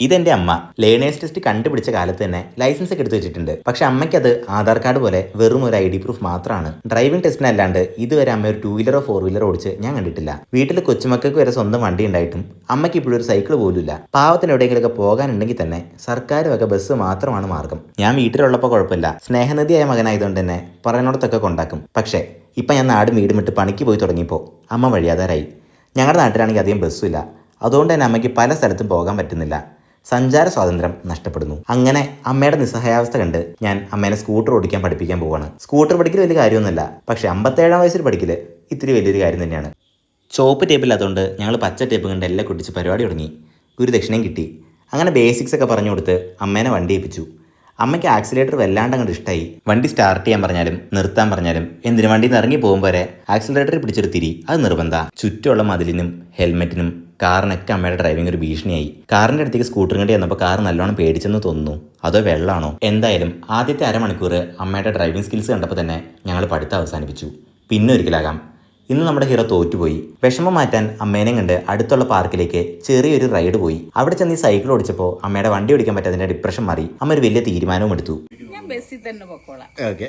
ഇതെന്റെ അമ്മ. Learners test കണ്ടുപിടിച്ച കാലത്ത് തന്നെ ലൈസൻസ് ഒക്കെ എടുത്തു വെച്ചിട്ടുണ്ട്. പക്ഷെ അമ്മയ്ക്ക് അത് ആധാർ കാർഡ് പോലെ വെറും ഒരു ഐ ഡി പ്രൂഫ് മാത്രമാണ് ഡ്രൈവിംഗ് ടെസ്റ്റിനല്ലാണ്ട് ഇതുവരെ അമ്മ ഒരു ടൂ വീലറോ ഫോർ വീലറോ ഓടിച്ച് ഞാൻ കണ്ടിട്ടില്ല. വീട്ടിൽ കൊച്ചുമക്കൾക്ക് വരെ സ്വന്തം വണ്ടി ഉണ്ടായിട്ടും അമ്മയ്ക്ക് ഇപ്പോഴും ഒരു സൈക്കിൾ ഇല്ല പാവത്തിന് എവിടെയെങ്കിലുമൊക്കെ പോകാനുണ്ടെങ്കിൽ തന്നെ സർക്കാർ വക ബസ് മാത്രമാണ് മാർഗം. ഞാൻ വീട്ടിലുള്ളപ്പോൾ കുഴപ്പമില്ല. സ്നേഹനിധിയായ മകനായതുകൊണ്ട് തന്നെ പറയുന്നിടത്തൊക്കെ കൊണ്ടാക്കും. പക്ഷേ ഇപ്പം ഞാൻ നാടും വീടും പണിക്ക് പോയി തുടങ്ങിയപ്പോൾ അമ്മ വഴിയാതാരായി. ഞങ്ങളുടെ നാട്ടിലാണെങ്കിൽ അധികം ബസ്സുമില്ല അതുകൊണ്ട് തന്നെ അമ്മയ്ക്ക് പല സ്ഥലത്തും പോകാൻ പറ്റുന്നില്ല. സഞ്ചാര സ്വാതന്ത്ര്യം നഷ്ടപ്പെടുന്നു. അങ്ങനെ അമ്മയുടെ നിസ്സഹായാവസ്ഥ കണ്ട് ഞാൻ അമ്മേനെ സ്കൂട്ടർ ഓടിക്കാൻ പഠിപ്പിക്കാൻ പോവാണ്. സ്കൂട്ടർ പഠിക്കൽ വലിയ കാര്യമൊന്നുമില്ല. പക്ഷേ അമ്പത്തേഴാം വയസ്സിൽ പഠിക്കൽ ഇത്തിരി വലിയൊരു കാര്യം തന്നെയാണ്. ചോപ്പ് ടേപ്പില്ലാത്തതുകൊണ്ട് ഞങ്ങൾ പച്ച ടേപ്പ് കണ്ട് എല്ലാം കുട്ടിച്ച് പരിപാടി തുടങ്ങി. ഗുരുദക്ഷിണയും കിട്ടി. അങ്ങനെ ബേസിക്സ് ഒക്കെ പറഞ്ഞു കൊടുത്ത് അമ്മേനെ വണ്ടി ഏൽപ്പിച്ചു. അമ്മയ്ക്ക് ആക്സിലേറ്റർ വല്ലാണ്ട് അങ്ങോട്ട് ഇഷ്ടമായി വണ്ടി സ്റ്റാർട്ട് ചെയ്യാൻ പറഞ്ഞാലും നിർത്താൻ പറഞ്ഞാലും എന്തിനു വണ്ടിയിൽ നിന്ന് ഇറങ്ങി പോകുമ്പോൾ വരെ ആക്സിലേറ്ററിൽ പിടിച്ചൊരു തിരി. അത് നിർബന്ധ. ചുറ്റുമുള്ള മതിലിനും ഹെൽമെറ്റിനും കാറിനൊക്കെ അമ്മയുടെ ഡ്രൈവിംഗ് ഒരു ഭീഷണിയായി. കാറിന്റെ അടുത്തേക്ക് സ്കൂട്ടറും കണ്ടി വന്നപ്പോൾ കാർ നല്ലോണം പേടിച്ചെന്ന് തോന്നുന്നു. അതോ വെള്ളമാണോ എന്തായാലും ആദ്യത്തെ അരമണിക്കൂർ അമ്മയുടെ ഡ്രൈവിംഗ് സ്കിൽസ് കണ്ടപ്പോൾ തന്നെ ഞങ്ങൾ പഠിത്തം അവസാനിപ്പിച്ചു. പിന്നെ ഒരിക്കലാകാം. ഇന്ന് നമ്മുടെ ഹീറോ തോറ്റുപോയി. വിഷമം മാറ്റാൻ അമ്മേനെ കണ്ട് അടുത്തുള്ള പാർക്കിലേക്ക് ചെറിയൊരു റൈഡ് പോയി. അവിടെ ചെന്ന് ഈ സൈക്കിൾ ഓടിച്ചപ്പോൾ അമ്മയുടെ വണ്ടി ഓടിക്കാൻ പറ്റാതിന്റെ ഡിപ്രഷൻ മാറി. അമ്മ ഒരു വലിയ തീരുമാനവും എടുത്തു. ഞാൻ ബസ്സിൽ തന്നെ പൊക്കോളാം. ഓക്കെ